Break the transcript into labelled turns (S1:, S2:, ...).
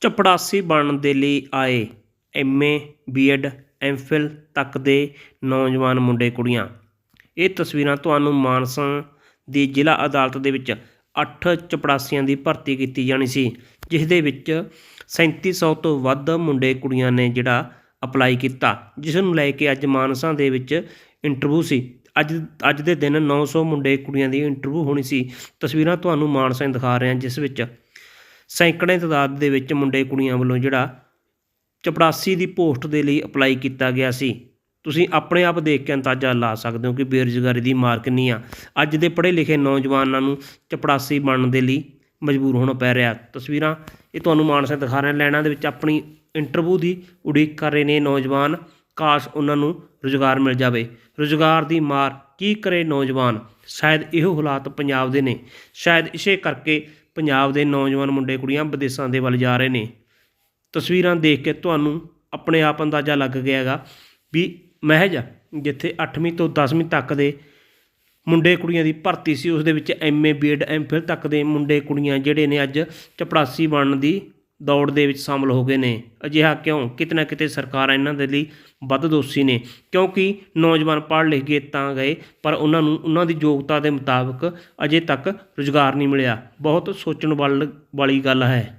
S1: ਚਪੜਾਸੀ ਬਣਨ ਦੇ ਲਈ ਆਏ ਐਮਏ ਬੀਐਡ ਐਮਫਿਲ ਤੱਕ ਦੇ ਨੌਜਵਾਨ ਮੁੰਡੇ ਕੁੜੀਆਂ। ਇਹ ਤਸਵੀਰਾਂ ਤੁਹਾਨੂੰ ਮਾਨਸਾ ਦੀ ਜ਼ਿਲ੍ਹਾ ਅਦਾਲਤ ਦੇ ਵਿੱਚ 8 ਚਪੜਾਸੀਆਂ ਦੀ ਭਰਤੀ ਕੀਤੀ ਜਾਣੀ ਸੀ, ਜਿਸ ਦੇ ਵਿੱਚ 3700 ਤੋਂ ਵੱਧ ਮੁੰਡੇ ਕੁੜੀਆਂ ਨੇ ਜਿਹੜਾ ਅਪਲਾਈ ਕੀਤਾ, ਜਿਸ ਨੂੰ ਲੈ ਕੇ ਅੱਜ ਮਾਨਸਾ ਦੇ ਵਿੱਚ ਇੰਟਰਵਿਊ ਸੀ। ਅੱਜ ਅੱਜ ਦੇ ਦਿਨ 900 ਮੁੰਡੇ ਕੁੜੀਆਂ ਦੀ ਇੰਟਰਵਿਊ ਹੋਣੀ ਸੀ। ਤਸਵੀਰਾਂ ਤੁਹਾਨੂੰ ਮਾਨਸਾ ਦਿਖਾ ਰਹੇ ਹਾਂ, ਜਿਸ ਵਿੱਚ ਸੈਂਕੜੇ ਤਾਦਾਦ ਦੇ ਵਿੱਚ ਮੁੰਡੇ ਕੁੜੀਆਂ ਵੱਲੋਂ ਜਿਹੜਾ ਚਪੜਾਸੀ ਦੀ ਪੋਸਟ ਦੇ ਲਈ ਅਪਲਾਈ ਕੀਤਾ ਗਿਆ ਸੀ। ਤੁਸੀਂ ਆਪਣੇ ਆਪ ਦੇਖ ਕੇ ਅੰਦਾਜ਼ਾ ਲਾ ਸਕਦੇ ਹੋ ਕਿ ਬੇਰੁਜ਼ਗਾਰੀ ਦੀ ਮਾਰ ਕਿੰਨੀ ਆ। ਅੱਜ ਦੇ ਪੜ੍ਹੇ ਲਿਖੇ ਨੌਜਵਾਨਾਂ ਨੂੰ ਚਪੜਾਸੀ ਬਣਨ ਦੇ ਲਈ ਮਜਬੂਰ ਹੋਣਾ ਪੈ ਰਿਹਾ। ਤਸਵੀਰਾਂ ਇਹ ਤੁਹਾਨੂੰ ਮਾਨਸਾ ਦਿਖਾ ਰਹੇ ਹਾਂ ਲੈਣਾ ਦੇ ਵਿੱਚ ਆਪਣੀ ਇੰਟਰਵਿਊ ਦੀ ਉਡੀਕ ਕਰ ਰਹੇ ਨੇ ਨੌਜਵਾਨ। ਕਾਸ਼ ਉਹਨਾਂ ਨੂੰ ਰੁਜ਼ਗਾਰ ਮਿਲ ਜਾਵੇ। ਰੁਜ਼ਗਾਰ ਦੀ ਮਾਰ ਕੀ ਕਰੇ ਨੌਜਵਾਨ? ਸ਼ਾਇਦ ਇਹੋ ਹਾਲਾਤ ਪੰਜਾਬ ਦੇ ਨੇ। ਸ਼ਾਇਦ ਇਸੇ ਕਰਕੇ ਪੰਜਾਬ ਦੇ ਨੌਜਵਾਨ ਮੁੰਡੇ ਕੁੜੀਆਂ ਵਿਦੇਸ਼ਾਂ ਦੇ ਵੱਲ ਜਾ ਰਹੇ ਨੇ। ਤਸਵੀਰਾਂ ਦੇਖ ਕੇ ਤੁਹਾਨੂੰ ਆਪਣੇ ਆਪ ਅੰਦਾਜ਼ਾ ਲੱਗ ਗਿਆ ਹੈਗਾ ਵੀ ਮਹਿਜ ਜਿੱਥੇ 8ਵੀਂ ਤੋਂ 10ਵੀਂ ਤੱਕ ਦੇ ਮੁੰਡੇ ਕੁੜੀਆਂ ਦੀ ਭਰਤੀ ਸੀ, ਉਸ ਦੇ ਵਿੱਚ ਐਮਏ ਬੀਐਡ ਐਮਫਿਲ ਤੱਕ ਦੇ ਮੁੰਡੇ ਕੁੜੀਆਂ ਜਿਹੜੇ ਨੇ ਅੱਜ ਚਪੜਾਸੀ ਬਣਨ ਦੀ ਦੌੜ ਦੇ ਵਿੱਚ ਸ਼ਾਮਲ ਹੋ ਗਏ ਨੇ। ਅਜਿਹਾ ਕਿਉਂ? ਕਿਤੇ ਨਾ ਕਿਤੇ ਸਰਕਾਰਾਂ ਇਹਨਾਂ ਦੇ ਲਈ ਵੱਧ ਦੋਸ਼ੀ ਨੇ। ਕਿਉਂਕਿ ਨੌਜਵਾਨ ਪੜ੍ਹ ਲਿਖ ਕੇ ਤਾਂ ਗਏ, ਪਰ ਉਹਨਾਂ ਨੂੰ, ਉਹਨਾਂ ਦੀ ਯੋਗਤਾ ਦੇ ਮੁਤਾਬਕ ਅਜੇ ਤੱਕ ਰੁਜ਼ਗਾਰ ਨਹੀਂ ਮਿਲਿਆ। ਬਹੁਤ ਸੋਚਣ ਵਾਲੀ ਗੱਲ ਹੈ।